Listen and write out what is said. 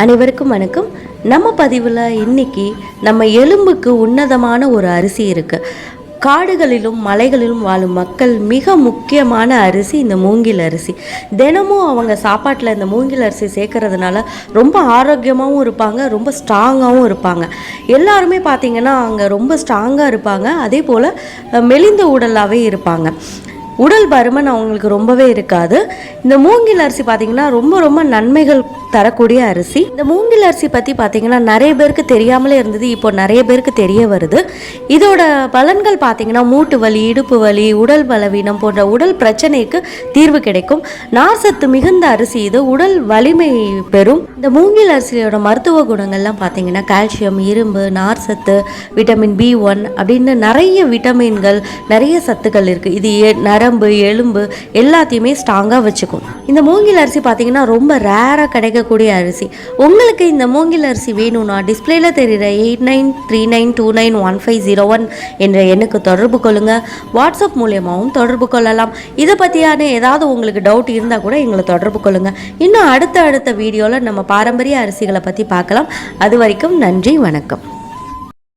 அனைவருக்கும் வணக்கம். நம்ம பதிவில் இன்னைக்கு நம்ம எலும்புக்கு உன்னதமான ஒரு அரிசி இருக்குது காடுகளிலும் மலைகளிலும் வாழும் மக்கள் மிக முக்கியமான அரிசி இந்த மூங்கில் அரிசி. தினமும் அவங்க சாப்பாட்டில் இந்த மூங்கில் அரிசி சேர்க்கறதுனால ரொம்ப ஆரோக்கியமாகவும் இருப்பாங்க ரொம்ப ஸ்ட்ராங்காகவும் இருப்பாங்க. எல்லாருமே பார்த்திங்கன்னா அங்கே ரொம்ப ஸ்ட்ராங்காக இருப்பாங்க. அதே போல் மெலிந்த உடலாகவே இருப்பாங்க. உடல் பருமன் அவங்களுக்கு ரொம்பவே இருக்காது. இந்த மூங்கில் அரிசி பார்த்தீங்கன்னா ரொம்ப ரொம்ப நன்மைகள் தரக்கூடிய அரிசி. இந்த மூங்கில் அரிசி பற்றி பார்த்தீங்கன்னா நிறைய பேருக்கு தெரியாமலே இருந்தது இப்போ நிறைய பேருக்கு தெரிய வருது. இதோட பலன்கள் பார்த்தீங்கன்னா மூட்டு வலி இடுப்பு வலி உடல் பலவீனம் போன்ற உடல் பிரச்சனைக்கு தீர்வு கிடைக்கும். நார்சத்து மிகுந்த அரிசி இது உடல் வலிமை பெறும். இந்த மூங்கில் அரிசியோட மருத்துவ குணங்கள்லாம் பார்த்தீங்கன்னா கால்சியம் இரும்பு நார் சத்து விட்டமின் பி ஒன் அப்படின்னு நிறைய விட்டமின்கள் நிறைய சத்துக்கள் இருக்குது இது எ- நரம்பு எலும்பு எல்லாத்தையுமே ஸ்ட்ராங்காக வச்சுக்கும். இந்த மூங்கில் அரிசி பார்த்தீங்கன்னா ரொம்ப ரேராக கிடைக்கக்கூடிய அரிசி. உங்களுக்கு இந்த மூங்கில் அரிசி வேணும்னா டிஸ்பிளேல தெரிகிற eight nine three nine two nine one five zero one என்ற எண்ணுக்கு தொடர்பு கொள்ளுங்கள் வாட்ஸ்அப் மூலியமாகவும் தொடர்பு கொள்ளலாம். இதை பற்றியான ஏதாவது உங்களுக்கு டவுட் இருந்தால் கூட எங்களை தொடர்பு கொள்ளுங்கள் இன்னும் அடுத்த அடுத்த வீடியோவில் நம்ம பாரம்பரிய அரிசிகளை பற்றி பார்க்கலாம். அது வரைக்கும் நன்றி வணக்கம்.